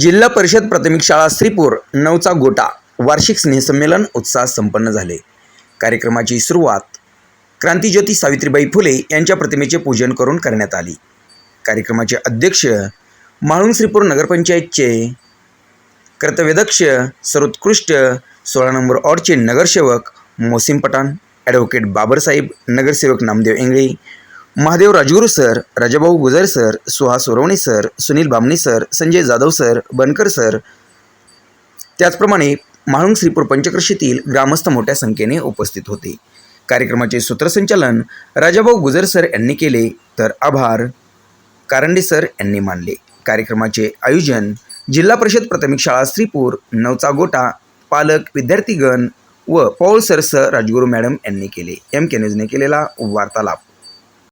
जिल्हा परिषद प्राथमिक शाळा श्रीपूर नवचा गोटा. वार्षिक स्नेहसंमेलन उत्साहात संपन्न झाले. कार्यक्रमाची सुरुवात क्रांतीज्योती सावित्रीबाई फुले यांच्या प्रतिमेचे पूजन करून करण्यात आली. कार्यक्रमाचे अध्यक्ष म्हाळुंग श्रीपूर नगरपंचायतचे कर्तव्यदक्ष सर्वोत्कृष्ट सोळा नंबर ऑर्डचे नगरसेवक मोसिम पठाण ॲडव्होकेट बाबरसाहेब नगरसेवक Namdev Ingale Mahadev Rajguru sir Rajabhau Gujar sir Suhas Sorwane sir Sunil Bamani sir Sanjay Jadhav sir Bankar sir. त्याचप्रमाणे म्हाळुंग श्रीपूर पंचकृषीतील ग्रामस्थ मोठ्या संख्येने उपस्थित होते. कार्यक्रमाचे सूत्रसंचालन राजाभाऊ गुजर सर यांनी केले तर आभार. कारंडे सर यांनी मानले. कार्यक्रमाचे आयोजन जिल्हा परिषद प्राथमिक शाळा श्रीपूर नवचा गोटा पालक विद्यार्थीगण व Paul sir sir Rajguru madam यांनी केले. एम के न्यूजने केलेला वार्तालाप.